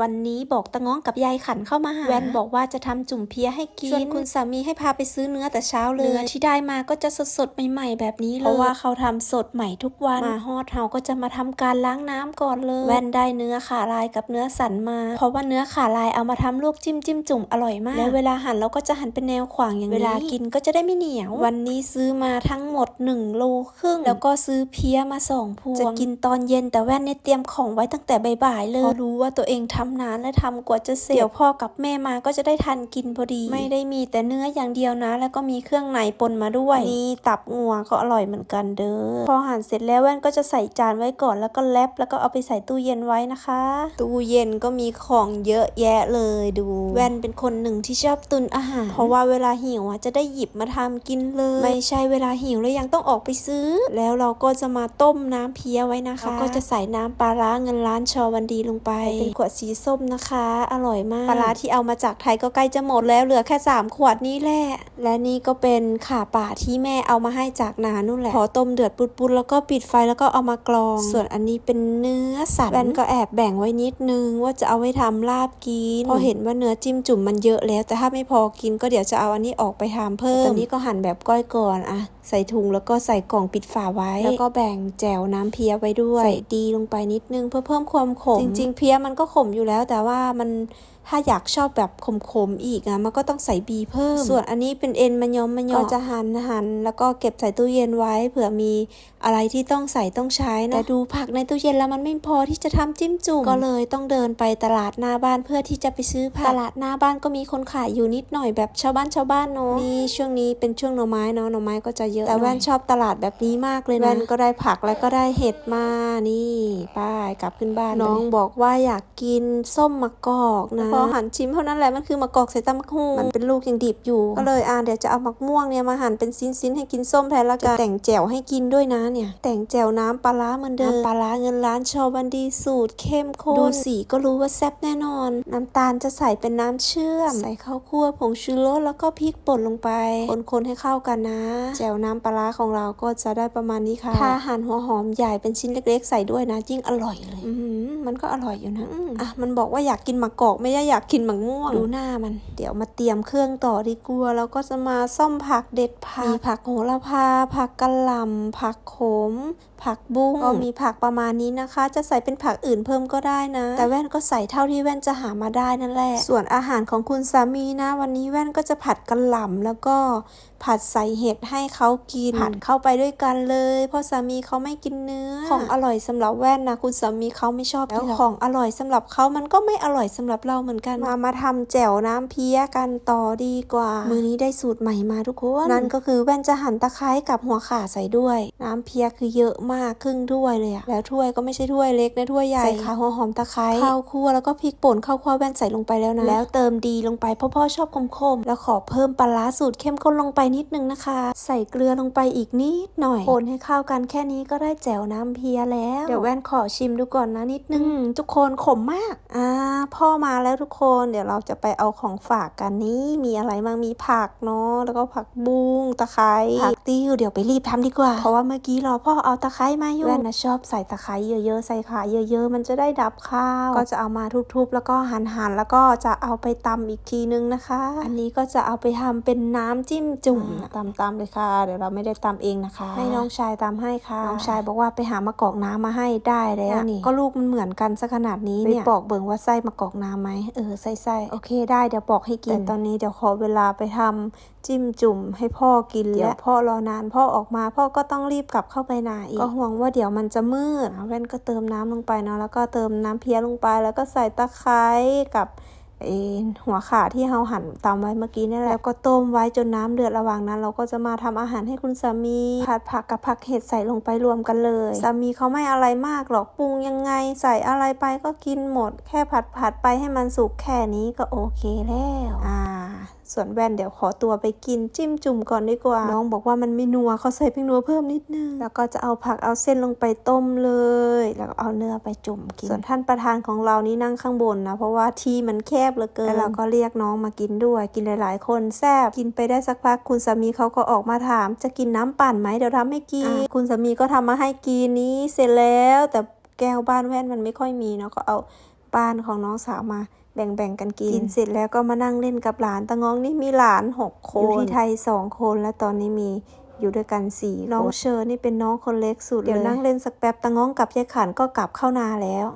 วันนี้บอกตะง้องกับยายขันเข้ามาหาแวนบอกว่าจะทำจุ่มเพียให้กินชวนคุณสามีให้พาไปซื้อเนื้อแต่เช้าเลยเนื้อที่ได้มาก็จะสดสดๆใหม่ๆแบบนี้เลยเพราะว่าเขาทำสดใหม่ทุกวันมาฮอดเฮาก็จะมาทำการล้างน้ำก่อนเลย แวนได้เนื้อขาลายกับเนื้อสันมา เพราะว่าเนื้อขาลายเอามาทำลวกจิ้มจิ้มจุ่มอร่อยมาก แล้วเวลาหั่นเราก็จะหั่นเป็นแนวขวางอย่างนี้เวลากินก็จะได้ไม่เหนียว วันนี้ซื้อมาทั้งหมด1โลครึ่งแล้วก็ซื้อเพียมาสองพวงจะกินตอนเย็นแต่แว่นเนี่ยเตรียมของไว้ตั้งแต่บ่ายๆเลยเพราะรู้ว่าตัวเองทำนานและทำกว่าจะเสร็จเดี๋ยวพ่อกับแม่มาก็จะได้ทันกินพอดี ไม่ได้มีแต่เนื้ออย่างเดียวนะ แล้วก็มีเครื่องในปนมาด้วยนี่ตับงัวก็อร่อยเหมือนกันเด้อพอหั่นเสร็จแล้วแว่นก็จะใส่จานไว้ก่อนแล้วก็แรปแล้วก็เอาไปใส่ตู้เย็นไว้นะคะ ตู้เย็นก็มีของเยอะแยะเลยดู แว่นเป็นคนหนึ่งที่ชอบตุนอาหาร เพราะว่าเวลาหิวอะจะได้หยิบมาทำกินเลย ไม่ใช่เวลาหิวแล้วยังต้องออกไปซื้อ แล้วเราก็จะมาต้มน้ำเพี้ยไว้นะคะแล้วก็จะใส่น้ำปลาร้าเงินล้านชอวันดีลงไปเป็นขวดสีส้มนะคะ อร่อยมากปลาที่เอามาจากไทยก็ใกล้จะหมดแล้วเหลือแค่ 3 ขวดนี้แหละ และนี่ก็เป็นข่าป่าที่แม่เอามาให้จากนานู่นแหละ พอต้มเดือดปุดๆแล้วก็ปิดไฟแล้วก็เอามากรอง ส่วนอันนี้เป็นเนื้อสันแว่นก็แอบแบ่งไว้นิดนึงว่าจะเอาไว้ทำลาบกิน พอเห็นว่าเนื้อจิ้มจุ่มมันเยอะแล้ว แต่ถ้าไม่พอกินก็เดี๋ยวจะเอาอันนี้ออกไปทำเพิ่มตอนนี้ก็หั่นแบบก้อยก่อนอะ ใส่ถุงแล้วก็ใส่กล่องปิดฝาไว้ แล้วก็แบ่งแจ่วน้ำเพี้ยไว้ด้วย ใส่ดีลงไปนิดนึงเพื่อเพิ่มความขม จริง ๆ เพี้ยมันก็ขมอยู่แล้วแต่ว่ามัน ถ้าอยากชอบแบบขมๆอีกอะมันก็ต้องใส่บีเพิ่ม ส่วนอันนี้เป็นเอ็นมันยอมมันยอก็จะหั่นหั่นแล้วก็เก็บใส่ตู้เย็นไว้เผื่อมีอะไรที่ต้องใส่ต้องใช้นะแต่ดูผักในตู้เย็นแล้วมันไม่พอที่จะทำจิ้มจุ่มก็เลยต้องเดินไปตลาดหน้าบ้านเพื่อที่จะไปซื้อผักตลาดหน้าบ้านก็มีคนขายอยู่นิดหน่อยแบบชาวบ้านชาวบ้านเนาะนี่ช่วงนี้เป็นช่วงหน่อไม้เนาะหน่อไม้ก็จะเยอะแต่แว่นชอบตลาดแบบนี้มากเลยนะแว่นก็ได้ผักแล้วก็ได้เห็ดมานี่ป้ายกลับขึ้นบ้านน้องบอกว่าอยากกินส้มมะกอกนะพอหันชิมเท่านั้นแหละมันคือมะกอกใส่ตำมะฮุ่งมันเป็นลูกยังดิบอยู่ ก็เลยอ่าเดี๋ยวจะเอามะม่วงเนี่ยมาหั่นเป็นชิ้นๆให้กินส้มแทนละกันแต่งแจ่วให้กินด้วยนะเนี่ย แต่งแจ่วน้ำปลาร้าเหมือนเดิมปลาร้าเงินล้านชอบันดีสูตรเข้มข้นดูสีก็รู้ว่าแซ่บแน่นอน น้ำตาลจะใส่เป็นน้ำเชื่อม ใส่ข้าวคั่วผงชูรสแล้วก็พริกป่นลงไป คนๆให้เข้ากันนะ แจ่วน้ำปลาร้าของเราก็จะได้ประมาณนี้ค่ะถ้าหั่นหัวหอมใหญ่เป็นชิ้นเล็ก ๆ ใส่ด้วยนะยิ่งอร่อยเลยอืมมันก็อร่อยอยู่นะอืมอะมันบอกว่าอยากกินมะกอกไม่ได้อยากกินมะม่วง ดูหน้ามัน เดี๋ยวมาเตรียมเครื่องต่อดีกว่าแล้วก็จะมาซ่อมผักเด็ดผักมีผักโหระพา ผักกะหล่ำผักโขม ผักบุ้งก็มีผักประมาณนี้นะคะ จะใส่เป็นผักอื่นเพิ่มก็ได้นะ แต่แว่นก็ใส่เท่าที่แว่นจะหามาได้นั่นแหละ ส่วนอาหารของคุณสามีนะ วันนี้แว่นก็จะผัดกะหล่ำแล้วก็ผัดใส่เห็ดให้เขากิน ผัดเข้าไปด้วยกันเลยเพราะสามีเขาไม่กินเนื้อ ของอร่อยสำหรับแว่นนะ คุณสามีเขาไม่ชอบแล้วของอร่อยสำหรับเขามันก็ไม่อร่อยสำหรับเราเหมือนกัน มามาทำแจ่วน้ำเพี้ยกันต่อดีกว่า มือนี้ได้สูตรใหม่มาทุกคนนั่นก็คือแว่นจะหั่นตะไคร้กับหัวข่าใส่ด้วย น้ำเพี้ยคือเยอะมากครึ่งถ้วยเลยอะแล้วถ้วยก็ไม่ใช่ถ้วยเล็กนะถ้วยใหญ่ใส่ขาหัวหอมตะไคร้ข้าวคั่วแล้วก็พริกป่นข้าวคั่วแว่นใส่ลงไปแล้วนะ แล้วเติมดีลงไปเพราะพ่อชอบคมๆแล้วขอเพิ่มปลาร้าสูตรเข้มข้นลงไปนิดนึงนะคะ ใส่เกลือลงไปอีกนิดหน่อยคนให้เข้ากันแค่นี้ก็ได้แจ่วน้ำเพียแล้ว เดี๋ยวแว่นขอชิมดูก่อนนะนิดนึงทุกคนขมมากอ่าพ่อมาแล้วทุกคนเดี๋ยวเราจะไปเอาของฝากกันนี้มีอะไรบ้างมีผักเนาะแล้วก็ผักบุ้งตะไคร้ผักติ้วเดี๋ยวไปรีบทำดีกว่าเพราะว่าเมื่อกี้รอพ่อเอาตะไคร้มาอยู่แว่นนะชอบใส่ตะไคร้เยอะๆ ใส่ขาเยอะๆ มันจะได้ดับข้าว ก็จะเอามาทุบๆ แล้วก็หั่นๆ แล้วก็จะเอาไปตำอีกทีนึงนะคะ อันนี้ก็จะเอาไปทำเป็นน้ำจิ้มจุ่มตำๆเลยค่ะ เดี๋ยวเราไม่ได้ตำเองนะคะ ให้น้องชายตำให้ค่ะ น้องชายบอกว่าไปหามะกอกน้ำมาให้ได้แล้วนี่ ก็ลูกมันเหมือนกันซะขนาดนี้เนี่ยไปปอกเบิ่งว่าไส้มะกอกน้ำไหมเออไส้ไส้โอเคได้เดี๋ยวปอกให้กิน แต่ตอนนี้เดี๋ยวขอเวลาไปทำจิ้มจุ่มให้พ่อกินแล้วพ่อรอนานพ่อออกมาพ่อก็ต้องรีบกลับเข้าไปนาอีกก็ห่วงว่าเดี๋ยวมันจะมืดอะแว่นก็เติมน้ำลงไปเนาะแล้วก็เติมน้ำเพี้ยลงไป แล้วก็ใส่ตะไคร้กับเอหัวขาที่เราหั่นตามไว้เมื่อกี้นี่แหละแล้วก็ต้มไว้จนน้ำเดือดระหว่างนั้น เราก็จะมาทำอาหารให้คุณสามีผัดผักกับผักเห็ดใส่ลงไปรวมกันเลยสามีเขาไม่อะไรมากหรอกปรุงยังไงใส่อะไรไปก็กินหมด แค่ผัดผัดไปให้มันสุกแค่นี้ก็โอเคแล้วอ่า ส่วนแว่นเดี๋ยวขอตัวไปกินจิ้มจุ่มก่อนดีกว่า น้องบอกว่ามันไม่นัวเขาใส่พริกนัวเพิ่มนิดนึง แล้วก็จะเอาผักเอาเส้นลงไปต้มเลย แล้วก็เอาเนื้อไปจุ่มกิน ส่วนท่านประธานของเรานี่นั่งข้างบนนะ เพราะว่าที่มันแคบเหลือเกินแล้วเราก็เรียกน้องมากินด้วย กินหลายๆ คนแซ่บกินไปได้สักพักคุณสามีเขาก็ออกมาถาม จะกินน้ำปั่นไหมเดี๋ยวทำให้กิน คุณสามีก็ทำมาให้กินนี้เสร็จแล้ว แต่แก้วบ้านแว่นมันไม่ค่อยมีเนาะก็เอาบ้านของน้องสาวมา แบ่งๆกันกิน กินเสร็จแล้วก็มานั่งเล่นกับหลานตะงองนี่มีหลานหกคน อยู่ที่ไทยสองคนและตอนนี้มีอยู่ด้วยกันสี่น้องเชอร์นี่เป็นน้องคนเล็กสุดเดี๋ยวนั่งเล่นสักแป๊บตะงองกับยายขันก็กลับเข้านาแล้ว